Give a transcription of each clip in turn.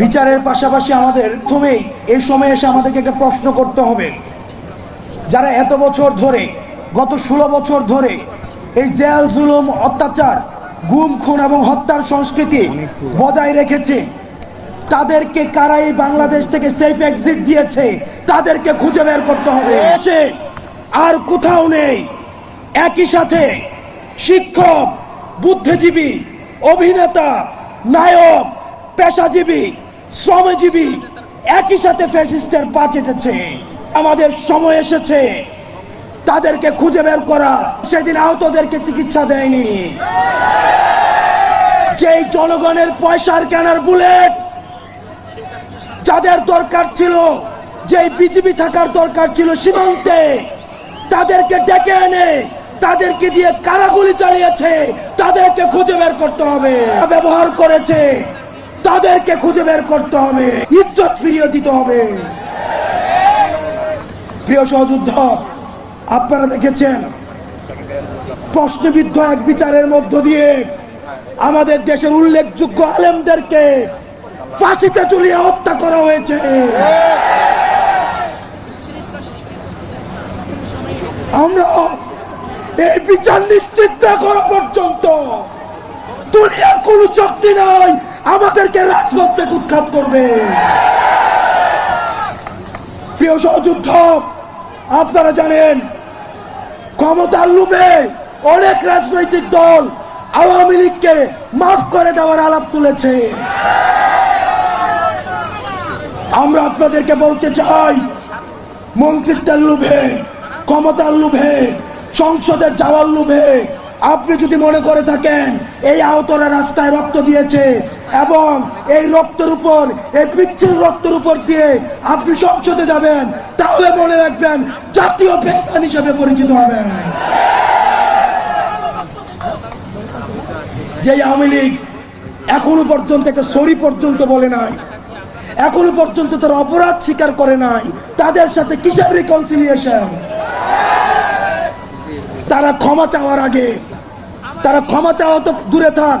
বিচারের পাশাপাশি আমাদের প্রথমেই এই সময় এসে আমাদেরকে একটা প্রশ্ন করতে হবে। যারা এত বছর ধরে, গত ষোলো বছর ধরে এই জেল, জুলুম, অত্যাচার, গুম, খুন এবং হত্যার সংস্কৃতি বজায় রেখেছে, তাদেরকে কারা এই বাংলাদেশ থেকে সেফ এক্সিট দিয়েছে, তাদেরকে খুঁজে বের করতে হবে। সে আর কোথাও নেই। একই সাথে শিক্ষক, বুদ্ধিজীবী, অভিনেতা, নায়ক, পেশাজীবী শ্রমজীবী একই সাথে ফ্যাসিস্টের পা চেটেছে। আমাদের সময় এসেছে। তাদেরকে খুঁজে বের করা। সেদিন আহতদেরকে চিকিৎসা দেয়নি। যেই জনগণের পয়সার কেনার বুলেট যাদের দরকার ছিল, যেই বিজিবি থাকার দরকার ছিল সীমান্তে, তাদেরকে ডেকে এনে তাদেরকে দিয়ে কারাগুলি চালিয়েছে। তাদেরকে খুঁজে বের করতে হবে। ব্যবহার করেছে। তাদেরকে খুঁজে বের করতে হবে। ইজ্জত ফিরিয়ে দিতে হবে। প্রিয় সহযুদ্ধ, আপনারা দেখেছেন, প্রশ্নবিদ্ধ এক বিচারের মধ্য দিয়ে আমাদের দেশের উল্লেখযোগ্য আলেমদেরকে ফাঁসিতে ঝুলিয়ে হত্যা করা হয়েছে। আমরা এই বিচার নিশ্চিত করা পর্যন্ত দুনিয়ার কোন শক্তি নাই। আমাদেরকে রাজপথ উৎখাত করবে। প্রিয় সহযুদ্ধ, আপনারা জানেন, ক্ষমতার লোভে অনেক রাজনৈতিক দল আওয়ামী লীগকে মাফ করে দেওয়ার আলাপ তুলেছে। আমরা আপনাদেরকে বলতে চাই, মন্ত্রিত্বের লোভে ক্ষমতার লোভে সংসদে যাওয়ার লোভে আপনি যদি মনে করে থাকেন, এই আহতরা রাস্তায় রক্ত দিয়েছে এবং এই রক্তের উপর, এই পিচ্ছিল রক্তের উপর দিয়ে আপনি সংসদে যাবেন, তাহলে মনে রাখবেন জাতীয় বেগান হিসেবে পরিচিত হবেন। যে আওয়ামী লীগ এখনও পর্যন্ত একটা সরি পর্যন্ত বলে নাই, এখনও পর্যন্ত তারা অপরাধ স্বীকার করে নাই, তাদের সাথে কিসের রিকনসিলিয়েশন তারা ক্ষমা চাওয়ার আগে, তারা ক্ষমা চাওয়া তো দূরে থাক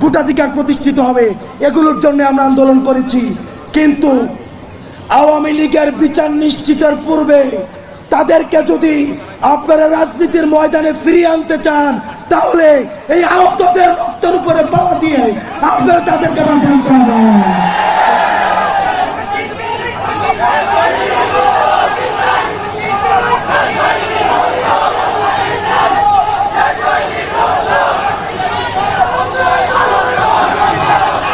ভোটাধিকার প্রতিষ্ঠিত হবে, এগুলোর জন্য আমরা আন্দোলন করেছি। কিন্তু আওয়ামী লীগের বিচার নিশ্চিতের পূর্বে তাদেরকে যদি আপনারা রাজনীতির ময়দানে ফিরিয়ে আনতে চান, তাহলে এই আহতদের রক্তের উপরে পাওয়া দিয়ে আপনারা তাদেরকে বাঁচাতে হবে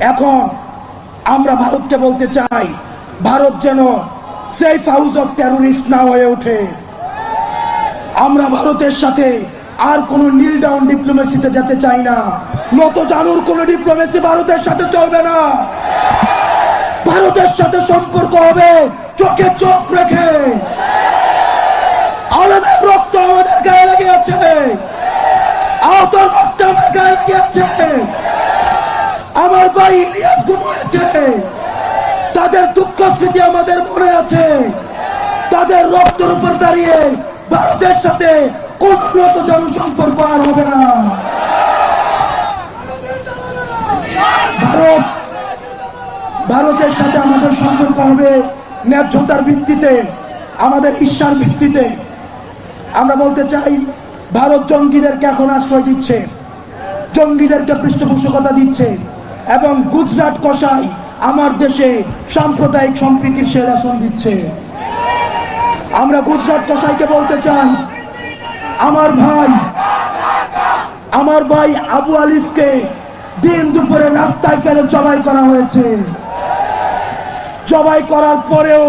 এখন আমরা ভারতকে বলতে চাই, ভারত যেন সেফ হাউস অফ টেরোরিস্ট না হয়ে ওঠে। আমরা ভারতের সাথে আর কোনো নীল ডাউন ডিপ্লোমেসিতে যেতে চাই না। নত জানুর কোনো ডিপ্লোমেসি ভারতের সাথে চলবে না। ভারতের সাথে সম্পর্ক হবে, চোখে চোখ রেখে। আলমের রক্ত আমাদের গায়ে লেগে আছে। আহতর রক্ত আমার গায়ে লেগে আছে। ভাই ইলিয়াস ঘুমিয়েছে। তাদের দুঃখ স্মৃতি আমাদের মনে আছে। তাদের উপর দাঁড়িয়ে ভারতের সাথে কোন রত জনসম্পর্ক আর হবে না। ভারত, ভারতের সাথে আমাদের সম্পর্ক হবে ন্যায্যতার ভিত্তিতে, আমাদের ঈর্ষার ভিত্তিতে। আমরা বলতে চাই, ভারত জঙ্গিদেরকে এখন আশ্রয় দিচ্ছে, জঙ্গিদেরকে পৃষ্ঠপোষকতা দিচ্ছে। এবং গুজরাট কষাই আমার দেশে সাম্প্রদায়িক সম্প্রীতির সেরাসন দিচ্ছে। আমরা গুজরাট কষাইকে বলতে চাই, আমার ভাই আমার ভাই আবু আলিফকে দিন দুপুরে রাস্তায় ফেলে জবাই করা হয়েছে। জবাই করার পরেও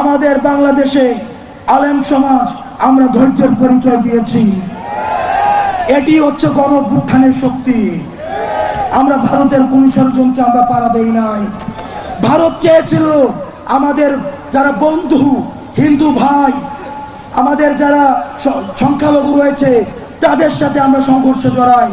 আমাদের বাংলাদেশে আলেম সমাজ আমরা ধৈর্যের পরিচয় দিয়েছি। এটি হচ্ছে গণভ্যুত্থানের শক্তি। আমরা ভারতের কোন ষড়যন্ত্রে আমরা পাড়া দেই নাই। ভারত চেয়েছিল আমাদের যারা বন্ধু, হিন্দু ভাই, আমাদের যারা সংখ্যালঘু রয়েছে, তাদের সাথে আমরা সংঘর্ষ জড়াই।